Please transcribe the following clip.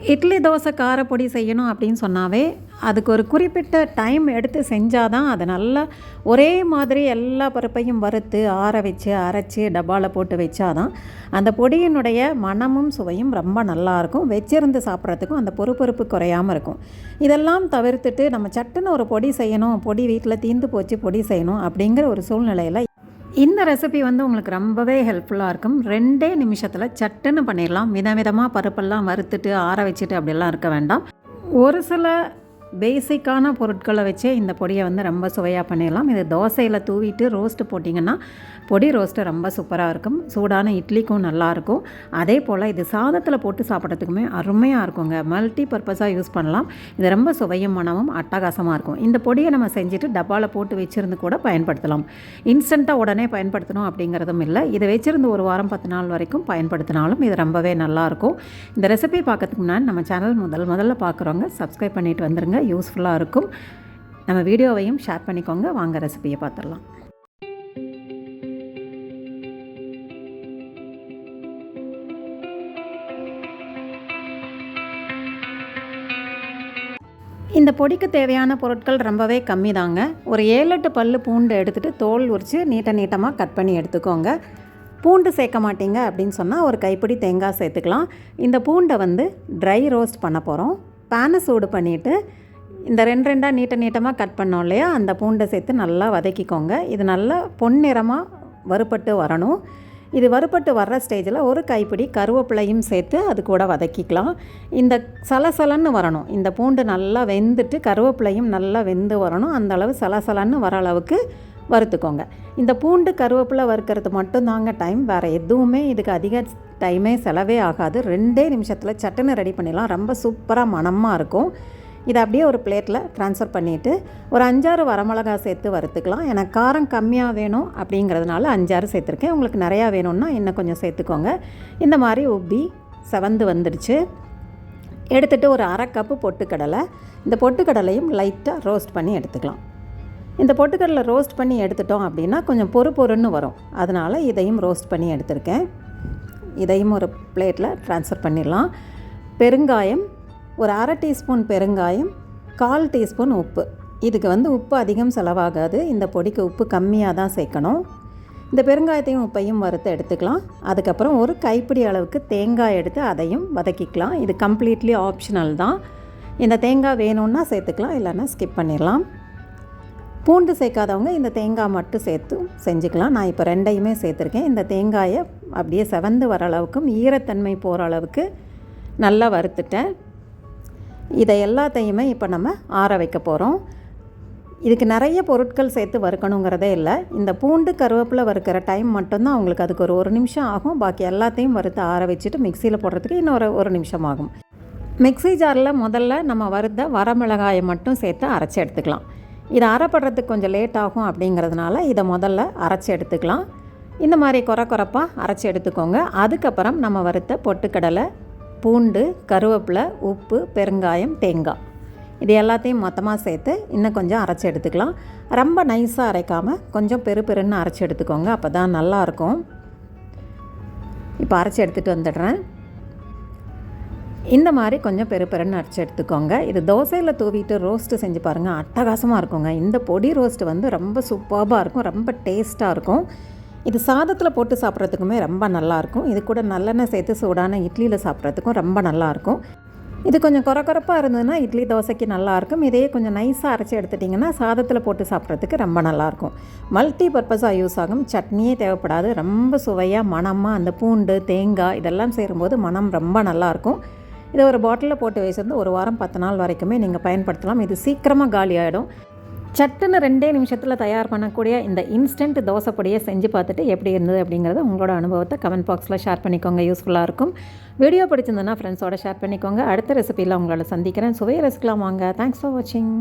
இட்லி தோசை காரப்பொடி செய்யணும் அப்படின்னு சொன்னாவே அதுக்கு ஒரு குறிப்பிட்ட டைம் எடுத்து செஞ்சால் தான் அது நல்லா ஒரே மாதிரி எல்லா பருப்பையும் வறுத்து ஆற வச்சு அரைச்சி டப்பாவில் போட்டு வச்சாதான் அந்த பொடியினுடைய மணமும் சுவையும் ரொம்ப நல்லாயிருக்கும் வச்சிருந்து சாப்பிட்றதுக்கும் அந்த பொறுப்பொறுப்பு குறையாமல் இருக்கும். இதெல்லாம் தவிர்த்துட்டு நம்ம சட்டுன்னு ஒரு பொடி செய்யணும் பொடி வீட்டில் தீந்து போச்சு பொடி செய்யணும் அப்படிங்கிற ஒரு சூழ்நிலையில் இந்த ரெசிபி வந்து உங்களுக்கு ரொம்பவே ஹெல்ப்ஃபுல்லாக இருக்கும். ரெண்டே நிமிஷத்தில் சட்டுன்னு பண்ணிடலாம் விதவிதமாக பருப்பெல்லாம் வறுத்துட்டு ஆற வச்சுட்டு அப்படிலாம் இருக்க வேண்டாம். ஒரு சில பேசிக்கான பொருட்களை வச்சே இந்த பொடியை வந்து ரொம்ப சுவையாக பண்ணிடலாம். இது தோசையில் தூவிட்டு ரோஸ்ட்டு போட்டிங்கன்னா பொடி ரோஸ்ட்டு ரொம்ப சூப்பராக இருக்கும். சூடான இட்லிக்கும் நல்லாயிருக்கும் அதே போல் இது சாதத்தில் போட்டு சாப்பிட்றதுக்குமே அருமையாக இருக்குங்க. மல்டி பர்பஸாக யூஸ் பண்ணலாம். இது ரொம்ப சுவையும் மனமும் அட்டகாசமாக இருக்கும். இந்த பொடியை நம்ம செஞ்சுட்டு டப்பாவில் போட்டு வச்சுருந்து கூட பயன்படுத்தலாம். இன்ஸ்டண்ட்டாக உடனே பயன்படுத்தணும் அப்படிங்கிறதும் இல்லை. இதை வச்சுருந்து ஒரு வாரம் பத்து நாள் வரைக்கும் பயன்படுத்தினாலும் இது ரொம்பவே நல்லாயிருக்கும் இந்த ரெசிபி பார்க்கறதுக்கு முன்னாடி நம்ம சேனல் முதல் முதல்ல பார்க்குறவங்க சப்ஸ்கிரைப் பண்ணிட்டு வந்துருங்க. யூஸ்ஃபுல்லாக இருக்கும். நம்ம வீடியோவையும் ஷேர் பண்ணிக்கோங்க. வாங்க ரெசிபியை பார்த்துடலாம். இந்த பொடிக்கு தேவையான பொருட்கள் ரொம்பவே கம்மி தாங்க. ஒரு ஏழு எட்டு பல்லு பூண்டு எடுத்துகிட்டு தோல் உரித்து நீட்ட நீட்டமாக கட் பண்ணி எடுத்துக்கோங்க. பூண்டு சேர்க்க மாட்டீங்க அப்படின்னு சொன்னால் ஒரு கைப்பிடி தேங்காய் சேர்த்துக்கலாம். இந்த பூண்டை வந்து ட்ரை ரோஸ்ட் பண்ண போகிறோம் பேனை சூடு பண்ணிவிட்டு இந்த ரெண்டு ரெண்டாக நீட்ட நீட்டமாக கட் பண்ணோம் இல்லையா? அந்த பூண்டை சேர்த்து நல்லா வதக்கிக்கோங்க. இது நல்லா பொன்னிறமாக வறுபட்டு வரணும். இது வறுபட்டு வர்ற ஸ்டேஜில் ஒரு கைப்பிடி கருவேப்பிலையும் சேர்த்து அது கூட வதக்கிக்கலாம். இந்த சலசலன்னு வரணும். இந்த பூண்டு நல்லா வெந்துட்டு கருவேப்பிலையும் நல்லா வெந்து வரணும். அந்த அளவு சலசலன்னு வர அளவுக்கு வறுத்துக்கோங்க. இந்த பூண்டு கருவேப்பிலை வறுக்கிறது மட்டும்தாங்க டைம். வேறு எதுவுமே இதுக்கு அதிக டைமே செலவே ஆகாது. ரெண்டே நிமிஷத்தில் சட்டுன்னு ரெடி பண்ணிடலாம். ரொம்ப சூப்பராக மணமாக இருக்கும். இதை அப்படியே ஒரு பிளேட்டில் ட்ரான்ஸ்ஃபர் பண்ணிவிட்டு ஒரு அஞ்சாறு வரமிளகா சேர்த்து வறுத்துக்கலாம். எனக்கு காரம் கம்மியாக வேணும் அப்படிங்கிறதுனால அஞ்சாறு சேர்த்துருக்கேன். உங்களுக்கு நிறையா வேணும்னா இன்னும் கொஞ்சம் சேர்த்துக்கோங்க. இந்த மாதிரி உப்பி செவந்து வந்துடுச்சு. எடுத்துகிட்டு ஒரு அரை கப்பு பொட்டுக்கடலை. இந்த பொட்டுக்கடலையும் லைட்டாக ரோஸ்ட் பண்ணி எடுத்துக்கலாம். இந்த பொட்டுக்கடலை ரோஸ்ட் பண்ணி எடுத்துட்டோம் அப்படின்னா கொஞ்சம் பொறு பொறுன்னு வரும். அதனால் இதையும் ரோஸ்ட் பண்ணி எடுத்திருக்கேன். இதையும் ஒரு பிளேட்டில் ட்ரான்ஸ்ஃபர் பண்ணிடலாம். பெருங்காயம் ஒரு அரை டீஸ்பூன் பெருங்காயம் கால் டீஸ்பூன் உப்பு. இதுக்கு வந்து உப்பு அதிகம் செலவாகாது. இந்த பொடிக்கு உப்பு கம்மியாக தான் சேர்க்கணும். இந்த பெருங்காயத்தையும் உப்பையும் வறுத்து எடுத்துக்கலாம். அதுக்கப்புறம் ஒரு கைப்பிடி அளவுக்கு தேங்காய் எடுத்து அதையும் வதக்கிக்கலாம். இது கம்ப்ளீட்லி ஆப்ஷனல் தான். இந்த தேங்காய் வேணும்னா சேர்த்துக்கலாம் இல்லைன்னா ஸ்கிப் பண்ணிடலாம். பூண்டு சேர்க்காதவங்க இந்த தேங்காய் மட்டும் சேர்த்து செஞ்சுக்கலாம். நான் இப்போ ரெண்டையுமே சேர்த்துருக்கேன். இந்த தேங்காயை அப்படியே செவந்து வர அளவுக்கும் ஈரத்தன்மை போகிற அளவுக்கு நல்லா வறுத்துட்டேன். இதை எல்லாத்தையுமே இப்போ நம்ம ஆற வைக்க போகிறோம் இதுக்கு நிறைய பொருட்கள் சேர்த்து வறுக்கணுங்கிறதே இல்லை. இந்த பூண்டு கருவேப்பிலை வறுக்கிற டைம் மட்டும்தான் அவங்களுக்கு அதுக்கு ஒரு ஒரு நிமிஷம் ஆகும். பாக்கி எல்லாத்தையும் வறுத்து ஆற வச்சுட்டு மிக்சியில் போடுறதுக்கு இன்னொரு ஒரு நிமிஷம் ஆகும். மிக்சி ஜாரில் முதல்ல நம்ம வறுத்த வரமிளகாயை மட்டும் சேர்த்து அரைச்சி எடுத்துக்கலாம். இது அரைப்படுறதுக்கு கொஞ்சம் லேட் ஆகும் அப்படிங்கிறதுனால இதை முதல்ல அரைச்சி எடுத்துக்கலாம். இந்த மாதிரி குறை குறைப்பாக அரைச்சி எடுத்துக்கோங்க. அதுக்கப்புறம் நம்ம வறுத்த பொட்டுக்கடலை பூண்டு கருவேப்பிலை உப்பு பெருங்காயம் தேங்காய். இது எல்லாத்தையும் மொத்தமாக சேர்த்து இன்னும் கொஞ்சம் அரைச்சி எடுத்துக்கலாம். ரொம்ப நைஸாக அரைக்காமல் கொஞ்சம் பெரு பெருன்னு அரைச்சி எடுத்துக்கோங்க. அப்போ தான் நல்லாயிருக்கும். இப்போ அரைச்சி எடுத்துகிட்டு வந்துடுறேன். இந்த மாதிரி கொஞ்சம் பெரு பெருன்னு அரைச்சி எடுத்துக்கோங்க. இது தோசையில் தூவிட்டு ரோஸ்ட்டு செஞ்சு பாருங்கள் அட்டகாசமாக இருக்குங்க. இந்த பொடி ரோஸ்ட்டு வந்து ரொம்ப சூப்பராக இருக்கும். ரொம்ப டேஸ்ட்டாக இருக்கும். இது சாதத்தில் போட்டு சாப்பிட்றதுக்குமே ரொம்ப நல்லாயிருக்கும். இது கூட நல்லெண்ணெய் சேர்த்து சூடான இட்லியில் சாப்பிட்றதுக்கும் ரொம்ப நல்லாயிருக்கும். இது கொஞ்சம் குறக்குறப்பாக இருந்ததுன்னா இட்லி தோசைக்கு நல்லாயிருக்கும். இதே கொஞ்சம் நைஸாக அரைச்சி எடுத்துட்டிங்கன்னா சாதத்தில் போட்டு சாப்பிட்றதுக்கு ரொம்ப நல்லாயிருக்கும். மல்டி பர்பஸாக யூஸ் ஆகும். சட்னியே தேவைப்படாது. ரொம்ப சுவையாக மணமாக அந்த பூண்டு தேங்காய் இதெல்லாம் சேரும்போது மனம் ரொம்ப நல்லாயிருக்கும். இதை ஒரு பாட்டிலில் போட்டு வச்சுருந்து ஒரு வாரம் பத்து நாள் வரைக்குமே நீங்கள் பயன்படுத்தலாம். இது சீக்கிரமாக காலி ஆகிடும் சட்டுன்னு ரெண்டே நிமிஷத்தில் தயார் பண்ணக்கூடிய இந்த இன்ஸ்டன்ட் தோசைப்பொடியை செஞ்சு பார்த்துட்டு எப்படி இருந்தது அப்படிங்கிறத உங்களோட அனுபவத்தை கமெண்ட் பாக்ஸில் ஷேர் பண்ணிக்கோங்க. யூஸ்ஃபுல்லாக இருக்கும். வீடியோ பிடிச்சிருந்ததுன்னா ஃப்ரெண்ட்ஸோட ஷேர் பண்ணிக்கோங்க. அடுத்த ரெசிபியில் உங்களோட சந்திக்கிறேன். சுவையை ரசிக்கலாம் வாங்க. தேங்க்ஸ் ஃபார் வாட்சிங்